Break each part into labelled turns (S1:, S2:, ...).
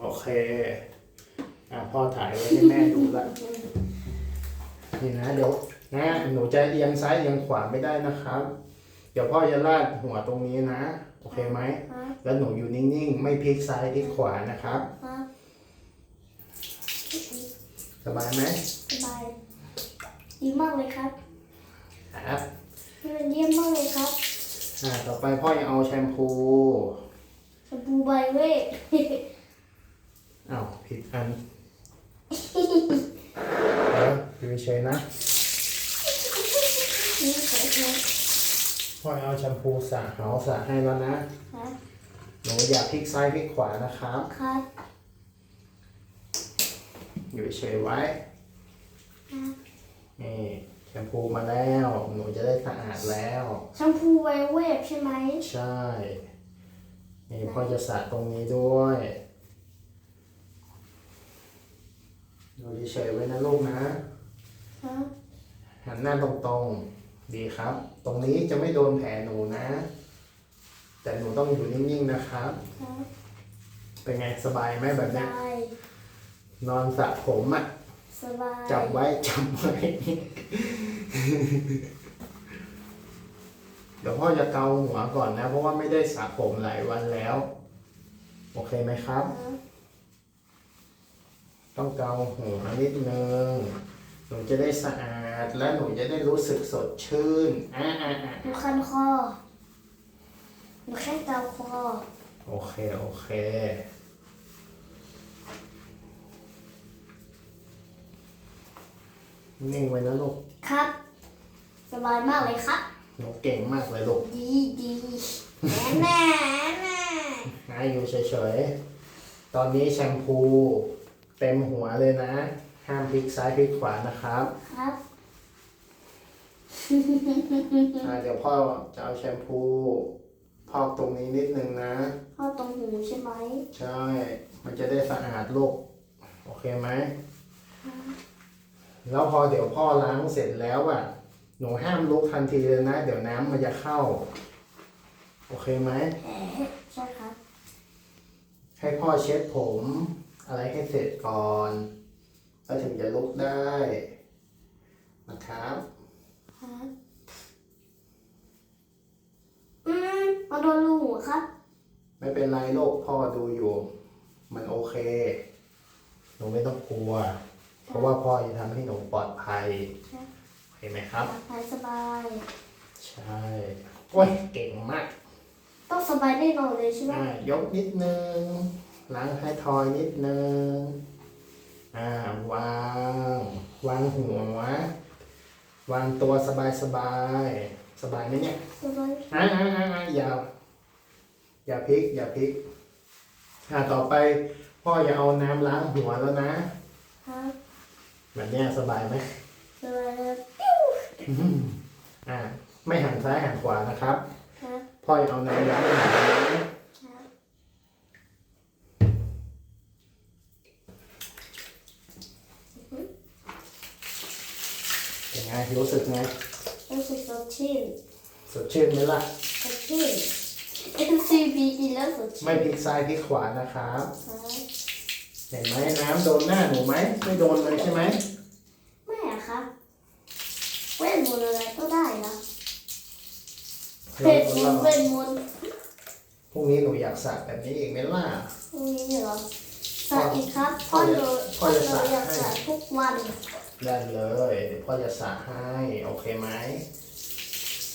S1: โอเค อะพ่อถ่ายไว้ให้แม่ดูละ นี่นะเดี๋ยวนะหนูจะเอียงซ้ายเอียงขวาไม่ได้นะครับ เดี๋ยวพ่อจะลาดหัวตรงนี้นะ โอเคไหม
S2: ครับ
S1: แล้วหนูอยู่นิ่งๆ ไม่พลิกซ้ายพลิกขวานะครับ
S2: ครับ
S1: สบายไหม
S2: สบายดีมากเลยครับ
S1: ครับ
S2: นี่มันเยี่ยมมากเลยครับ
S1: อ่า ต่อไปพ่อจะเอาแชมพู
S2: ชมพูใบเวท
S1: อ้าวผิดอันเอออยู่เฉยๆนะ
S2: นี่สวยเลย
S1: พ่อเอาแชมพูสระเหาสระให้แล้วนะ
S2: ครับ
S1: หนูอย่าพลิกซ้ายพลิกขวานะครับ
S2: ครับ
S1: อยู่เฉยๆไว้
S2: ครับ
S1: นี่แชมพูมาแล้ว หนูจะได้สะอาดแล้ว
S2: ชมพูใบเวทใช่ไหม
S1: ใช่ นี่พ่อจะสระตรงนี้ด้วย ดูเฉยๆไว้นะลูกนะ
S2: ครับ
S1: หันหน้าตรงๆ ดีครับ ตรงนี้จะไม่โดนแผลหนูนะ แต่หนูต้องอยู่นิ่งๆนะครับ
S2: ครับ
S1: เป็นไงสบายไหมแบบ
S2: ส
S1: เนี้ย
S2: บาย
S1: นอนสระผมอะ
S2: สบาย
S1: จับไว้จับไว้ เดี๋ยวพ่อจะเกาหัวก่อนนะ เพราะว่าไม่ได้สระผมหลายวันแล้ว โอเคไหมครับ
S2: ครับ
S1: ต้องเกาหัวนิดนึง หนูจะได้สะอาดและหนูจะได้รู้สึกสดชื่นอ่าอ่าอ่า
S2: หนูคันคอหนูแค่เกาคอ
S1: โอเค โอเค นิ่งไว้นะลูก
S2: ครับ สบายมากเลยครับ
S1: หนูเก่งมากเลยลูก
S2: ดีดีแน่แน่แน่
S1: นายอยู่เฉยๆ ตอนนี้แชมพู เต็มหัวเลยนะ ห้ามพลิกซ้ายพลิกขวานะครับ
S2: ครับ
S1: อ่าเดี๋ยวพ่อจะเอาแชมพูพอกตรงนี้นิดนึงนะ
S2: เข้าตรงหูใช่ไหม
S1: ใช่ มันจะได้สะอาดลูกโอเคไหม แล้วพอเดี๋ยวพ่อล้างเสร็จแล้วอะ หนูห้ามลุกทันทีเลยนะ เดี๋ยวน้ำมันจะเข้า โอเคไหม
S2: แหมใช่ครับ
S1: ให้พ่อเช็ดผม อะไรให้เสร็จก่อนแล้วถึงจะลุกได้นะครับ
S2: ครับอืมมาโดนรูหูครับ
S1: ไม่เป็นไรโลกพ่อดูอยู่ มันโอเค หนูไม่ต้องกลัว เพราะว่าพ่อจะทำให้หนูปลอดภัย
S2: ครับ
S1: เห็นไหมครับ
S2: สบายสบาย
S1: ใช่โอ้ยเก่งมาก
S2: ต้องสบายแน่นอนเลยใช่ไหม
S1: อ่ายกนิดนึง ล้างให้ทอยนิดนึงอ่าวาง วางหัว วางตัวสบายสบายสบายไหมเนี่ย
S2: สบาย
S1: อ่าอ่าอ่าอ่าอย่าอย่าพลิก อย่าพลิกอ่าต่อไปพ่ออย่าเอาน้ำล้างหัวแล้วนะ
S2: ครับ
S1: แบบเนี้ยสบายไหม
S2: สบายแล้ว
S1: อ่าไม่หันซ้ายหันขวานะครับ
S2: ครับ
S1: พ่ออย่าเอาน้ำล้างหัว ไหมล่ะ
S2: สดชื่น MCB กินแล้วสดชื่น
S1: ไม่พลิกซ้ายพลิกขวานะครับ
S2: ครับ
S1: เห็นไหมน้ำโดนหน้าหนูไหมไม่โดนเลยใช่ไหม
S2: ไม่อะครับเวทมนต์อะไรก็ได้นะเว
S1: เรา
S2: ทมน
S1: เรา
S2: ต์เวทมนต์
S1: พรุ่งนี้หนูอยากสระแบบนี้อีกไหมล่ะ
S2: พรุ่งนี้เหรอสระอีกครับ
S1: พ่
S2: พ่
S1: อ
S2: อ
S1: จะ
S2: หนู
S1: พ่
S2: พ่
S1: อ
S2: อ
S1: จะ
S2: ห
S1: ส
S2: นู
S1: ระ
S2: อยาก
S1: ให้
S2: สระทุกวัน
S1: ได้เลยเดี๋ยวพ่อจะสระให้โอเคไหม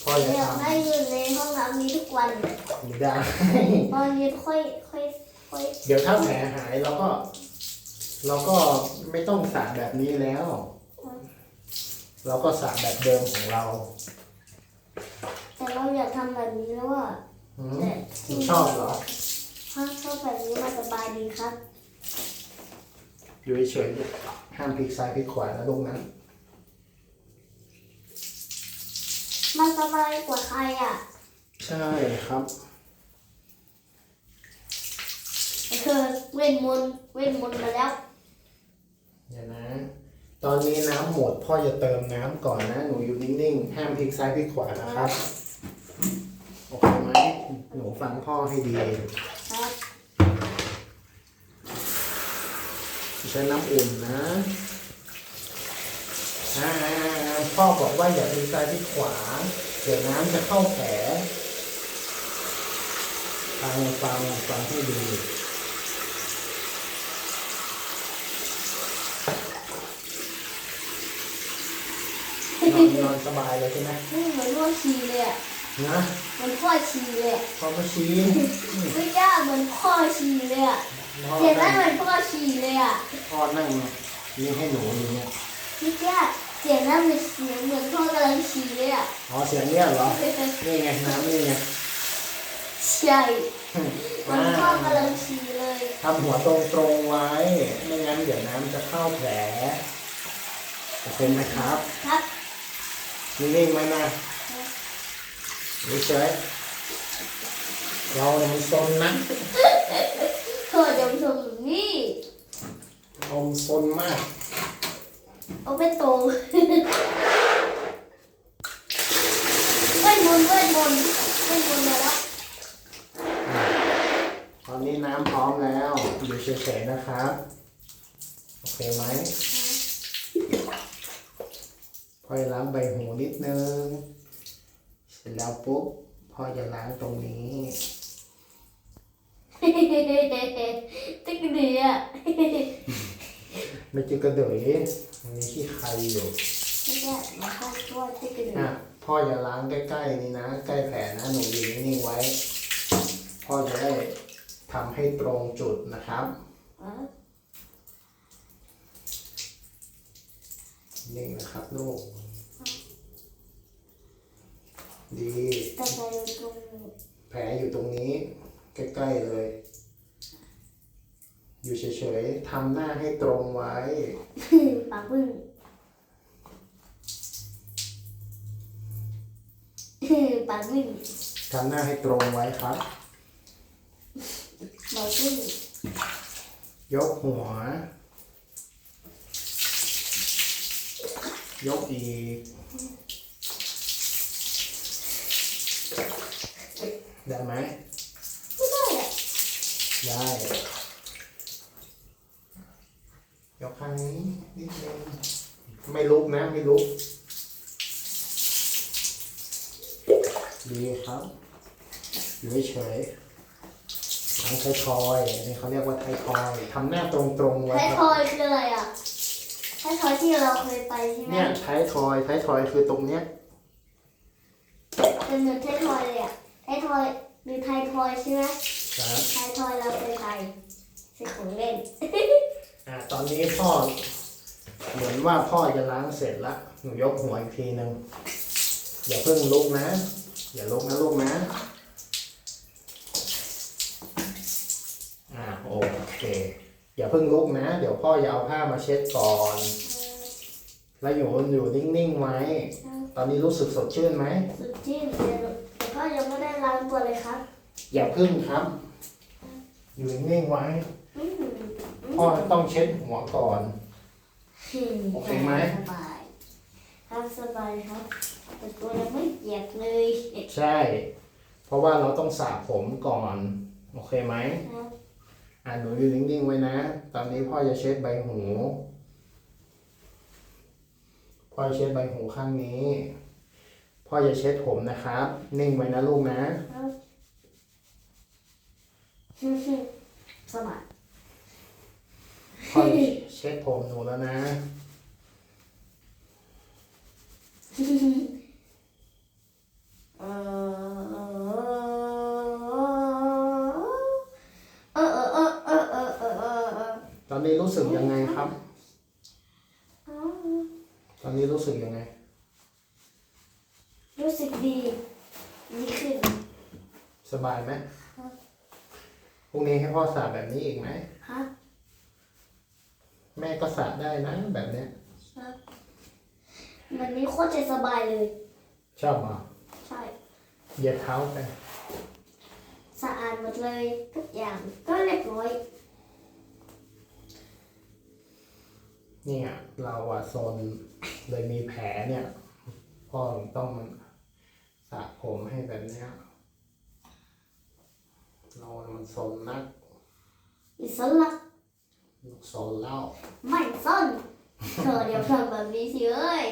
S1: พ่อจะ
S2: อยาก
S1: ทำ
S2: ให้อยู่ในห้องน้ำนี้ทุกวัน
S1: ไม่ได้
S2: ตอนเย็นค่อยค่อยค่อย
S1: เดี๋ยวถ้าแผลหายเราก็ เราก็ไม่ต้องสระแบบนี้แล้ว เราก็สระแบบเดิมของเรา
S2: แต่เราอยากทำแบบนี้แล้วอะ
S1: หืม
S2: แต่
S1: หนูชอบเหรอ
S2: ถ้าชอบแบบนี้มันสบายดีครับ
S1: อยู่เฉยๆห้ามพลิกซ้ายพลิกขวานะลูกนะ
S2: มัน สบายกว่าใครอะ
S1: ใช่ครับ
S2: คือเวทมนต์เวทมนต์มาแล้ว
S1: เดี๋ยวนะ ตอนนี้น้ำหมดพ่อจะเติมน้ำก่อนนะ หนูอยู่นิ่งๆห้ามพลิกซ้ายพลิกขวานะครับ โอเคไหมหนูฟังพ่อให้ดี
S2: ครับ
S1: ใช้น้ำอุ่นนะอ่า พ่อบอกว่าอย่าดีซ้ายที่ขวา เดี๋ยวน้ำจะเข้าแผลฟังฟังฟังให้ดีนอนนอนสบายเลยใช่ไหม
S2: เหมือนพ่อชีเลยอะ
S1: นะ
S2: เหมือนพ่อชีเลยอะ
S1: พอมาชี้
S2: ไม่กล้าเหมือนพ่อชีเลยอะเสียงนั้
S1: นั่
S2: น
S1: ง
S2: เหมือนพ่อชีเลยอะ
S1: พ่อนั่งนี่ให้หนูอย่างเงี้ย
S2: ไม่กล้า เสียงนั้นเป็นเสียงเหมือนพ่อกำลังชีเลยอะ
S1: อ๋อเสียงเนี้ยเหรอ นี่ไงน้ำนี่ไง
S2: ใช่เหมือนพ่อกำลังชีเลย
S1: ทำหัวตรงตรงๆไว้ ไม่งั้นเดี๋ยวน้ำจะเข้าแผลโอเคไหมครับ
S2: ครับ
S1: นิ่งๆไหมนะนี่เฉยเราเนี่ยมันซนนะ
S2: เธอจะชมนี่
S1: เราซนมาก
S2: เอาไปโตเว้ยมนต์เว้ยมนต์เว้ยมนต์มาแล้ว
S1: ตอนนี้น้ำพร้อมแล้วอยู่เฉยๆนะครับ โอเคไหมพ่อจะล้างใบหูนิดนึง เสร็จแล้วปุ๊บพ่อจะล้างตรงนี้
S2: ติ๊กเดีย
S1: ไม่จิกระเดย มันมีขี้ใครอยู่
S2: ไม่ใช่มาเข้าช่วยติ๊กเดีย
S1: อะพ่ออย่าล้างใกล้ๆนี่นะ ใกล้แผลนะหนูอยู่นิ่งๆไว้ พ่อจะได้ทำให้ตรงจุดนะครับ
S2: อะ
S1: นิ่งนะครับลูก ดี
S2: แต่ใจอยู่ตรงนี้
S1: แผลอยู่ตรงนี้ ใกล้ๆเลย อยู่เฉยๆทำหน้าให้ตรงไว้
S2: ปากบึ้งปากบึ้ง
S1: ทำหน้าให้ตรงไว้ครับ
S2: ปากบึ้ง
S1: ยกหัว ยกอีก ได้ไหม
S2: ไม่ได้อะ
S1: ได้ ยกข้างนี้นิดนึงไม่ลุกนะ ไม่ลุก ดีครับอยู่เฉยๆหลังไทยทอยอันนี้เขาเรียกว่าไทยทอยทำหน้าตรงๆไว้
S2: ไทย
S1: ค
S2: ท
S1: รับ
S2: อยคืออะไรอะไทยทอยที่เราเคยไปใช่ไหม
S1: เนี่ยไทยทอยไทยทอยคือตรงเนี้ย
S2: เป็นเหมือนไทยทอยเลยอะไทยทอยหรือไทยทอยใช่ไหม
S1: ครับ
S2: ไทยทอยเราเคยไปเป็นของเล่น
S1: อ่าตอนนี้พ่อ เหมือนว่าพ่อจะล้างเสร็จละหนูยกหัวอีกทีหนึ่งอย่าเพิ่งลุกนะ อย่าลุกนะลูกนะอ่าโอเค อย่าเพิ่งลุกนะ เดี๋ยวพ่อจะเอาผ้ามาเช็ดก่อน แล้วอยู่อยู่นิ่งๆไว้ ตอนนี้รู้สึกสดชื่นไหม
S2: สุดที่แต่แต่ก็ยังไม่ได้ล้างตัวเลยครับ
S1: อย่าพึ่งครับ อยู่นิ่งๆไว้
S2: อืม
S1: พ่อต้องเช็ดหัวก่อน โอเคไหม
S2: สบายครับสบายครับแต่ตัวยังไม่เปียกเลย
S1: ใช่ เพราะว่าเราต้องสระผมก่อน โอเคไหม
S2: ครับ
S1: อ่าหนูอยู่นิ่งๆไว้นะ ตอนนี้พ่อจะเช็ดใบหู พ่อจะเช็ดใบหูข้างนี้ พ่อจะเช็ดผมนะครับ นิ่งไว้นะลูกนะ
S2: ครับสบาย
S1: พ่อเช็ดผมหนูแล้วนะ ตอนนี้รู้สึกยังไงครับ ตอนนี้รู้สึกยังไง
S2: รู้สึกดีดีขึ้น
S1: สบายไหมพรุ่งนี้ให้พ่อสาบแบบนี้อีกไหม แม่ก็สระได้นะแบบเนี้ย
S2: ครับวันนี้โคตรจะสบายเลย
S1: ชอบเหรอะ
S2: ใช่
S1: เหยียดเท้าไป
S2: สะอาดหมดเลยทุกอย่างก็เรียบร้อย
S1: เนี่ยเราอะโซนเลยมีแผลเนี่ยพ่อต้องมันสระผมให้แบบเนี้ยเรามันโซนนัก
S2: อิสระ
S1: ลูกสนแล้ว
S2: ไม่ซ่อนเธอเดี๋ยวทำแบบนี้สิเอ้ย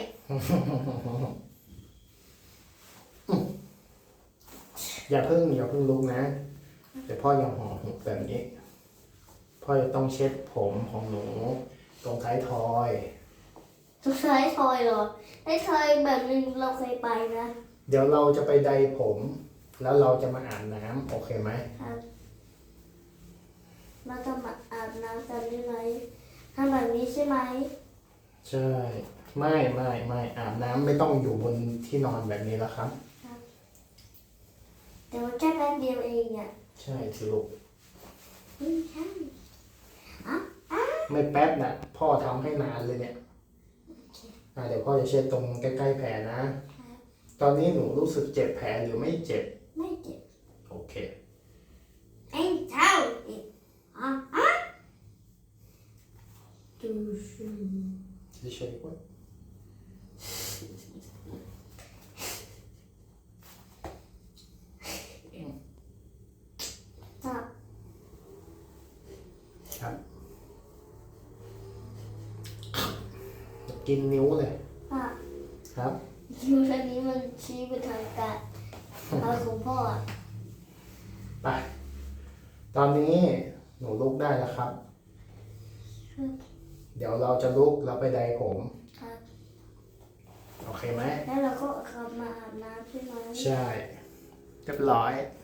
S1: อย่าเพิ่งอย่าเพิ่งลุกนะเดี๋ยวพ่อยังห่อหุบแบบนี้ พ่อจะต้องเช็ดผมของหนู ตรงท้ายทอย
S2: ทุกใช้ทอยเหรอไอ้ทอยแบบนึงเราเคยไปนะ
S1: เดี๋ยวเราจะไปใดผม แล้วเราจะมาอาบน้ำโอเคไหม
S2: ครับเราจะมาอาบ น้ำกันได้ไหมทำแบบนี้ใช่ไหม
S1: ใช่ ไม่ไม่ไม่อาบน้ำไม่ต้องอยู่บนที่นอนแบบนี้แล้วครับ
S2: แต่ว่าแค่แป๊บเดียวเองอะ
S1: ใช่สิลูก
S2: ไม่ใช่
S1: ไม่แป๊บนะพ่อทำให้นานเลยเนี่ยอะเดี๋ยวพ่อจะเช็ดตรงใกล้ๆแผลนะ ตอนนี้หนูรู้สึกเจ็บแผลหรือไม่เจ็บ
S2: ไม่เจ็บ
S1: โอเค
S2: ไอ้เจ้าอีกอะอะ ดูสิ
S1: เฉยๆว่า
S2: อะ
S1: ครับกินนิ้วเลย
S2: อะ
S1: ครับ
S2: ยูอันนี้มันชี้ไปทางการเอาของพ่ออะ
S1: ไปตอนนี้หนูลุกได้แล้วครับ เดี๋ยวเราจะลุกแล้วไปใดผม
S2: ครับ
S1: โอเคไหม
S2: แล้วเราก็กลับมาอาบน้ำใช่ไหม
S1: ใช่ เรียบร้อย
S2: ค